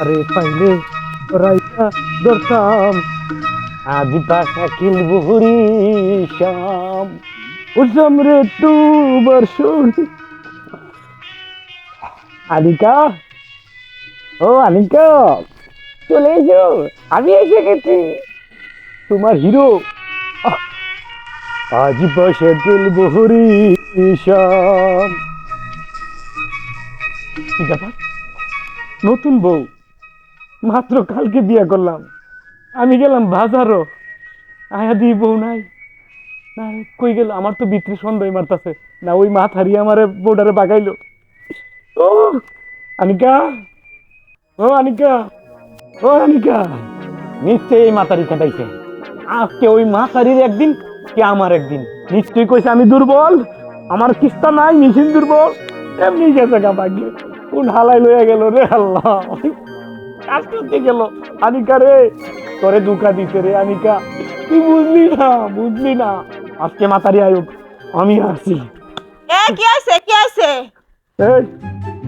আরে পাইলে রাইতা ধরতাম। আজি পাশা কিনবো হরি শ্যাম। রে আনিকা? ও, আনিকা, চলে এসো। আমি এসে গেছি। তোমার হিরো। আজ পাশা কিনবো হরি শ্যাম। কি ব্যাপার? নতুন বউ। মাত্র কালকে বিয়ে করলাম। আমি গেলাম বাজারও। আয়া দি বউ নাই। না, কই গেল? আমার তো ভিতরে সন্দেহ মারতাছে। না, ওই মা হারিয়ে আমার বউডারে বাগাইলো। ও, আনিকা। ও আনিকা। ও, আনিকা। নিশ্চয়ই এই মাতারি কাটাইছে। আজকে ওই মাতারির একদিন, কে আমার একদিন? নিশ্চয়ই কইছে আমি দুর্বল। আমার কিস্তা নাই, মেশিন দুর্বল। এমনি গেছে গা বাগিয়ে কোন হালাই লইয়া গেল রে আল্লাহ? করতে গেল। আনিকা রে তোরে দুকা দিছে রে আনিকা। তুই বুঝলি না? বুঝলি না? আজকে মাতারি আয়ুক আমি আসি এ কি আছে কি আছে এই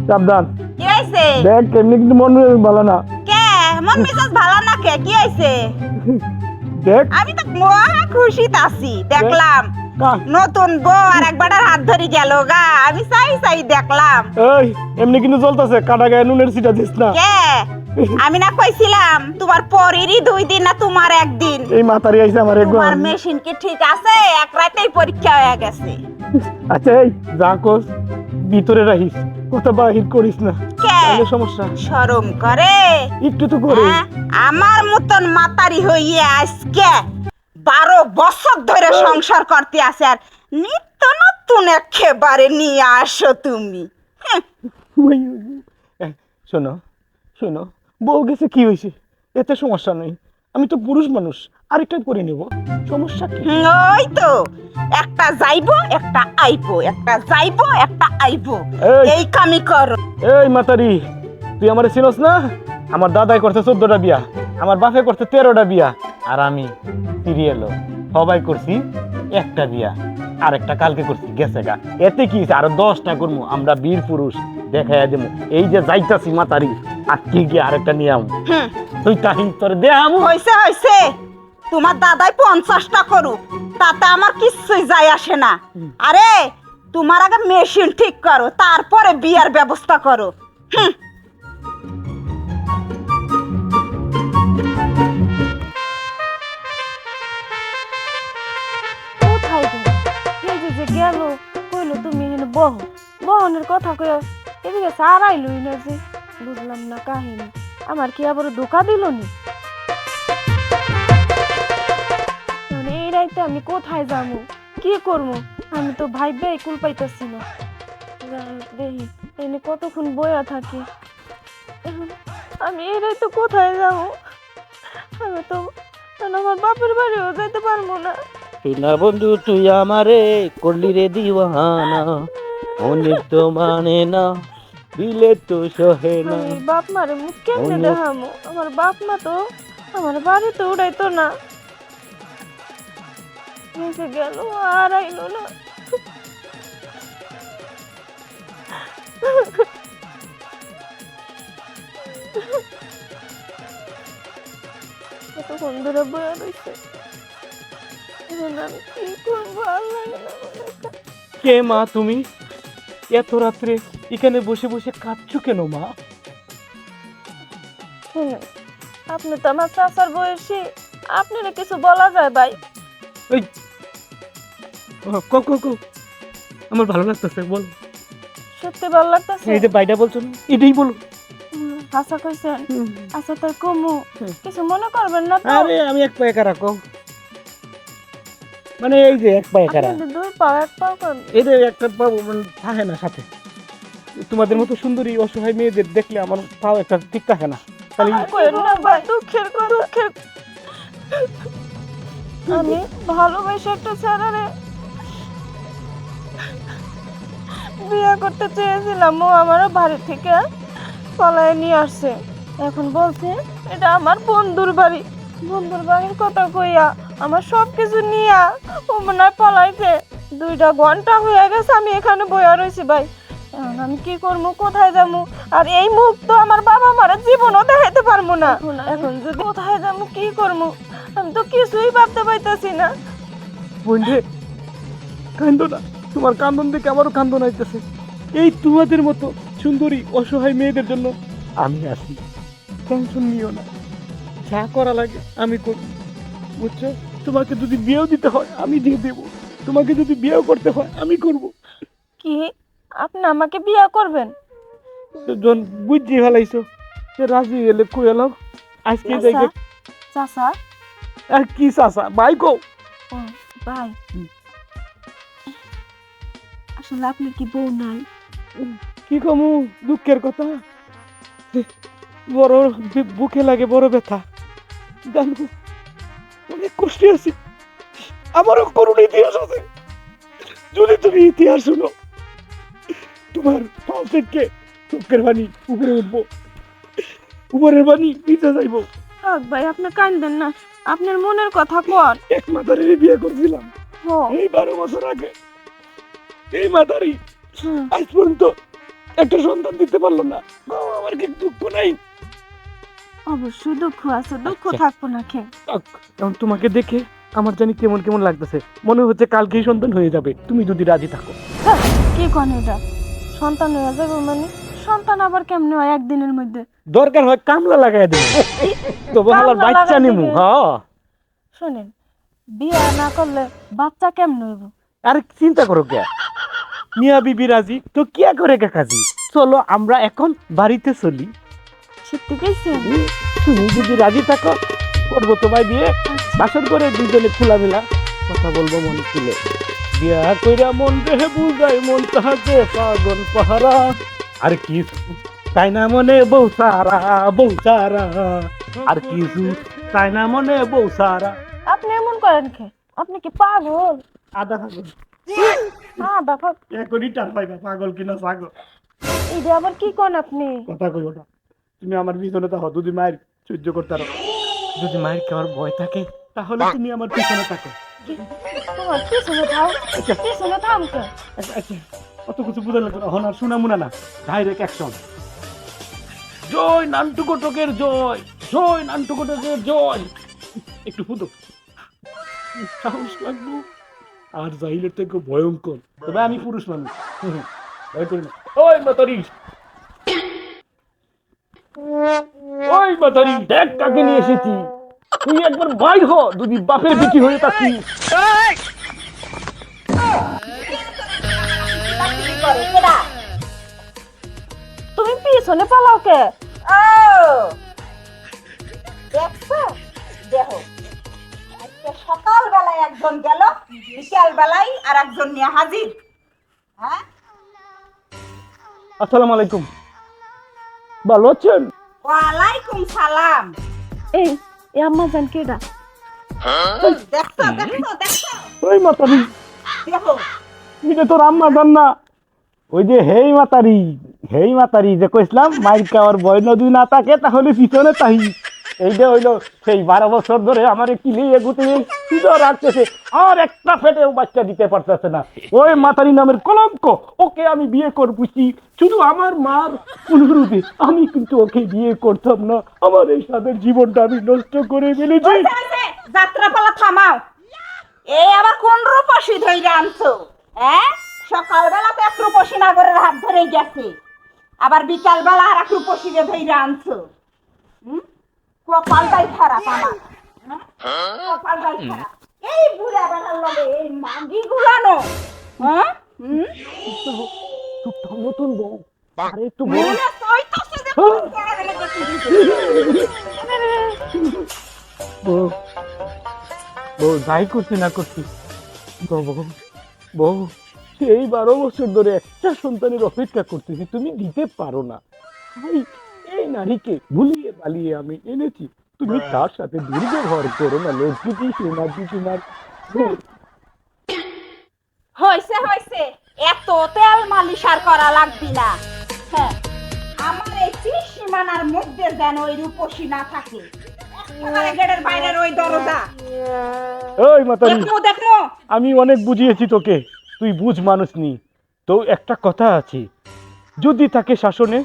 সাবধান। কি আছে দেখ এমনি কিন্তু মন ভালো না। কে? মন মেজাজ ভালো না কে? কি আছে দেখ। আমি তো মহা খুশিতে আছি দেখলাম। নতুন বউ আর একবার হাত ধরে গেল গা। আমি চাই চাই দেখলাম। এই এমনি কিন্তু চলতেছে কাটা গায়ে নুনের সিটা দিস না। কে? আমি না কইছিলাম তোমার পরেরই দুই দিন না তোমার একদিন। এই মাতারি আইছে আমার একবার তোমার মেশিন কি ঠিক আছে? এক রাতেই পরীক্ষা হয়ে গেছে। আচ্ছা এই যা কোস ভিতরে রাখিস। কথা বাহির করিস না। তাহলে সমস্যা। শরম করে। একটু তো করে হ্যাঁ? আমার মতন মাতারি হইয়ে আজকে বারো বছর ধরে সংসার করতে আছে আর নিত্য নতুন একেবারে নিয়ে আসো তুমি। শোনো শোনো বউ গেছে কি হয়েছে? এতে সমস্যা নেই। আমি তো পুরুষ মানুষ আরেকটা করে নেব। সমস্যা কি? ওই তো। একটা যাইবো একটা আইবো। একটা যাইবো একটা আইবো। এই। এই কামি করো। এই মাতারি তুই আমার চিনস না? আমার দাদাই করছে চোদ্দটা বিয়া আমার বাপে করছে তেরোটা বিয়া। আর আমি সিরিয়ালও সবাই করছি একটা বিয়া আর একটা কালকে করছি গেছে গা। এতে কি হইছে? আরও দশটা করব আমরা বীর পুরুষ দেখাইয়া দেবো এই যে যাইতাছি মাতারি আর কি গিয়ে আরেকটা নিয়ে আমু তুই তাহিন তোর দে আমু হয়েছে হয়েছে তোমার দাদাই পঞ্চাশটা করুক তাতে আমার কিচ্ছুই যায় আসে না। আরে তোমার আগে মেশিন ঠিক করো তারপরে বিয়ার ব্যবস্থা করো। হুম। বহ বহনের কথা কয়ে এদিকে সারাইলই না যে, বুঝলাম না কাহিনী। আমার কি আবার ধোকা দিল নি? মানে এই রাইতে আমি কোথায় যাব? কি করব? আমি তো ভাইবে কুল পাইতাছি না। দেখি, এনে কতক্ষণ বয়া থাকি? আমি এই রাইতে কোথায় যাব? আমি তো আমার বাপের বাড়িও যাইতে পারব না। না বন্ধু, তুই আমারে করলি রে দিওয়ানা। মনে তো মানে না দিলে তো সহে না। আমি বাপ মারে মুখ কেমনে দেখামো? আমার বাপ মা তো আমার বাড়িতে উড়াইতো না। এসে গেল আর আইলো না। কতক্ষণ ধরে বয়ে রয়েছে এখন আমি কি করব আর লাগে না কে মা তুমি? এত রাত্রে এখানে বসে বসে কাঁদছো কেন মা? আপনি তো আমার চাচার বয়সী। আপনারা কিছু বলা যায় ভাই? ওই কো কো কো আমার ভালো লাগতেছে বল। সত্যি ভালো লাগতেছে? এই যে বাইটা বলছো না এটাই বলো। হাসা কইছেন আচ্ছা তার কমু। কিছু মনে করবেন না আরে আমি এক পায়ে কও? মানে এই যে এক পায়ে কারা? দুই পা এক পা এদের একটা পা মানে থাকে না সাথে। তোমাদের মতো সুন্দরী অসহায় মেয়েদের দেখলে আমার পাও একটা ঠিক থাকে না। তাহলে কইেন না ভাই দুঃখের দুঃখের আমি ভালোবাসে একটা ছেড়ারে বিয়ে করতে চেয়েছিলাম ও আমার বাড়ি থেকে পলায় নিয়ে আসছে। এখন বলছে এটা আমার বন্ধুর বাড়ি। বন্ধুর বাড়ির কথা কইয়া আমার সব কিছু নিয়া ও মনে পলাইছে। দুইটা ঘণ্টা হয়ে গেছে আমি এখানে বইয়া রয়েছি ভাই। এখন আমি কি করব কোথায় যাব আর এই মুখ তো আমার বাবা মারা জীবনও দেখাইতে পারব না। এখন যদি কোথায় যাব কি করব আমি তো কিছুই ভাবতে পাইতেছি না। বোন রে কান্দো না। তোমার কান্দন দেখে আমারও কান্দন আইতেছে। এই তোমাদের মতো সুন্দরী অসহায় মেয়েদের জন্য আমি আছি। টেনশন নিও না। যা করা লাগে আমি করব। বুঝছ? তোমাকে যদি বিয়েও দিতে হয় আমি দিয়ে দেবো। তোমাকে যদি বিয়েও করতে হয় আমি করব। কি? আপনি আমাকে বিয়ে করবেন? জন বুঝছি ফেলাইছো। সে রাজি গেলে কই এলাম আজকে যাই চাচা চাচা। আর কি চাষা ভাই কো ভাই। আসলে আপনি কি বউ নাই? কি কমু? দুঃখের কথা। বড় বুকে লাগে বড় ব্যথা। জানব অনেক কষ্টে আছি। আমারও করুণ ইতিহাস আছে। যদি তুমি ইতিহাস শুনো তোমার পাও থেকে চোখের উপরে উঠবো। উপরের নিচে যাইবো। থাক ভাই আপনি কাঁদবেন না। আপনার মনের কথা কর। এক মাতারির বিয়ে করছিলাম। এই বারো বছর আগে। এই মাতারি। আজ পর্যন্ত একটা সন্তান দিতে পারল না। বাবা, আমার কি দুঃখ নাই? অবশ্যই দুঃখ আছে দুঃখ আচ্ছা। থাকব না খে আক, তোমাকে দেখে আমার জানি কেমন কেমন লাগতেছে। মনে হচ্ছে কালকেই সন্তান হয়ে যাবে। তুমি যদি রাজি থাকো। হ্যাঁ, কি কন এটা? সন্তান হয়ে যাবে মানে? সন্তান আবার কেমনে হয় একদিনের মধ্যে? দরকার হয় কামলা লাগাই দেবো। তবে হালার বাচ্চা নিমু হ্যাঁ। শোনেন বিয়ে না করলে বাচ্চা কেমনে হইব? আরে চিন্তা করো কে? মিয়া বিবি রাজি তো কিয়া করে কে কাজী চলো আমরা এখন বাড়িতে চলি। সত্যি কইছেন তুমি যদি রাজি থাকো করব তোমায় দিয়ে। বাসর করে দুজনে খোলামেলা কথা বলব মন খুলে। বিয়া কইরা মন রেহে বুঝাই মন তাহাকে পাগল পাহারা। আর কি তাই না মনে বউ সারা বউ সারা। আর কিছু তাই না মনে বউ সারা। আপনি এমন করেন খে আপনি কি পাগল? আদা পাগল। হ্যাঁ দেখো এখনই টান পাইবা পাগল কিনা ছাগল। এটা আবার কি কোন আপনি? কথা কইব না। তুমি আমার পিছনে থাকো যদি মায়ের সহ্য করতে পারো। যদি মায়ের খাওয়ার ভয় থাকে? তাহলে তুমি আমার পিছনে থাকো। কে? আচ্ছা। আচ্ছা অত কিছু বুঝা লাগবে না। হনার শোনা মুনা না। ডাইরেক্ট অ্যাকশন জয় নান্টু কটকের জয়। জয় নান্টু কটকের জয়। একটু ফুদো সাহস লাগবো? আর জাহিলের থেকে ভয়ঙ্কর। তবে আমি পুরুষ মানুষ। ভয় করি না। ওই মাতারি। ওই মাতারি দেখ কাকে নিয়ে এসেছি। তুই একবার বাইর হ যদি বাপের বিটি হয়ে থাকিস তুমি পিছনে পালাও কে? দেখছ? দেখো। আজকে সকালবেলায় একজন গেল বিকাল বেলায় আর একজন নিয়ে হাজির। হ্যাঁ? আসসালামু আলাইকুম। ভালো আছেন ওয়ালাইকুম সালাম। এই এ আম্মা জান কেডা দেখছ দেখছ দেখছ ওই মাতারি। দেখো। এটা তোর আম্মা জান না। ওই যে হেই মাতারি হেই মাতারি যে কইছিলাম মাইর খাওয়ার বয় নদী না তাকে তাহলে পিছনে তাই এইটা হইল সেই বারো বছর ধরে আমার কিলে এগুতে সুন্দর রাখতেছে আর একটা ফেটেও বাচ্চা দিতে পারতেছে না। ওই মাতারি নামের কলঙ্ক, ওকে আমি বিয়ে করবুছি। শুধু আমার মার অনুরোধে আমি কিন্তু ওকে বিয়ে করতাম না। আমার এই সাদের জীবনটা আমি নষ্ট করে ফেলেছি। যাত্রাপালা থামাও। এই আবার কোন রূপসী ধইরা আনছো? হ্যাঁ? সকালবেলা তো এক রূপসী নাগরের হাত ধরে গেছে। আবার বিকালবেলা আর এক রূপসীরে ধইরা আনছো। হুম? কপালটাই খারাপ আমার হ্যাঁ? কপালটাই খারাপ এই বুড়া বেলার লগে এই মাগি গুলানো। হ্যাঁ? হুম? চুপ থাক, নতুন বউ। আরে একটু বউ হইতাছে যে কোন কারণে গেছে বউ। বউ যাই করছি না করছি। বউ বউ বউ এই বারো বছর ধরে একটা সন্তানের অপেক্ষা করতেছি তুমি দিতে পারো না। এই নারীকে ভুলিয়ে বালিয়ে আমি এনেছি। তুমি তার সাথে দুর্ব্যবহার করো না লজ্জিতি সোনাজি তোমার হয়েছে হয়েছে এত তেল মালিশ আর করা লাগবি না। হ্যাঁ আমার এই ত্রিশ সীমানার মধ্যে যেন ওই রূপসী না থাকে। গেটের বাইরের ওই দরজা। ওই মাতারি দেখমু আমি অনেক বুঝিয়েছি তোকে। তুই বুঝ মানুষ নি। তো একটা কথা আছে। যদি তাকে শাসনে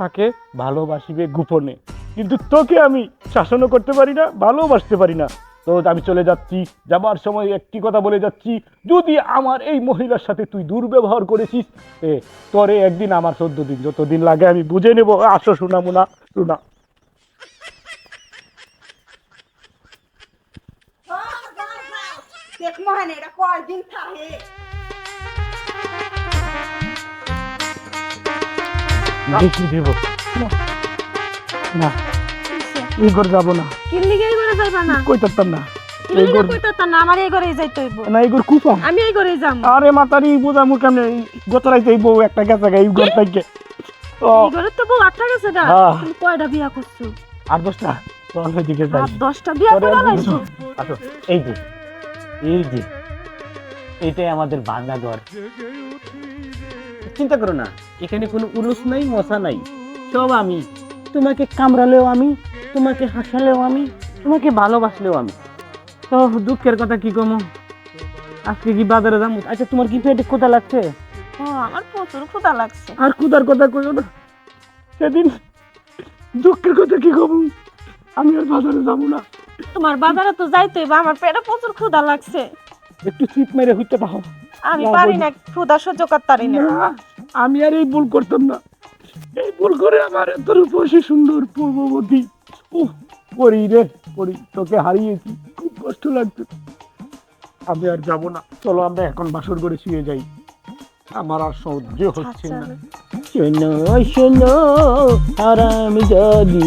তাকে ভালোবাসিবে গোপনে। কিন্তু তোকে আমি শাসনও করতে পারি না, ভালোবাসতে পারি না। তো আমি চলে যাচ্ছি, যাবার সময় একটি কথা বলে যাচ্ছি, যদি আমার এই মহিলার সাথে তুই দুর্ব্যবহার করেছিস, এ, তোরে একদিন আমার চোদ্দ দিন। যতদিন লাগে আমি বুঝে নেব। আসো শোনা মুনা শোনা কয়দিন থাকে? দেখি দেব। না এই ঘর যাব না। কি লিগে এই ঘরে যাইবা না? কই থাকতাম না। এই ঘর কইতা না আমার এই ঘরেই যাইতে হইব। না এই ঘর কুপা আমি এই ঘরেই যাম। আরে মাতারি বোঝা মুখ কেমনে গতরাইতে এই বউ একটা গেছে গা, এই ঘর থেকে। ও। এই ঘরে তো বউ আটটা গেছে গা। হ্যাঁ। তুমি কয়টা বিয়া করছ? আর দশটা। চল ওইদিকে যাই। আর দশটা বিয়া করে বুঝো। আসো এই যে এই যে এটাই আমাদের ভাঙা ঘর। চিন্তা করো না এখানে কোনো উলুস নাই মশা নাই। সব আমি। তোমাকে কামড়ালেও আমি তোমাকে হাসালেও আমি তোমাকে ভালোবাসলেও আমি। তো দুঃখের কথা কি কমো? আজকে কি বাজারে যাব আচ্ছা তোমার কি পেটে কোথা লাগছে? হ্যাঁ আমার প্রচুর ক্ষুধা লাগছে। আর কুদার কথা কইও না। সেদিন দুঃখের কথা কি কমু? আমি আর বাজারে যাব না। তোমার বাজারে তো যাইতে হইব আমার পেটে প্রচুর ক্ষুধা লাগছে। একটু সিট মেরে হইতে পারো। আমি পারি না ক্ষুধা সহ্য করতে পারি না। আমি আর এই ভুল করতাম না। এই ভুল করে আমার এত রূপসী সুন্দর পূর্ববতী ও পরি রে পরি তোকে হারিয়েছি খুব কষ্ট লাগছে। আমি আর যাব না। চলো আমরা এখন বাসর করে শুয়ে যাই। আমার আর সহ্য হচ্ছে আচ্ছা না শোনো শোনো আর আমি যদি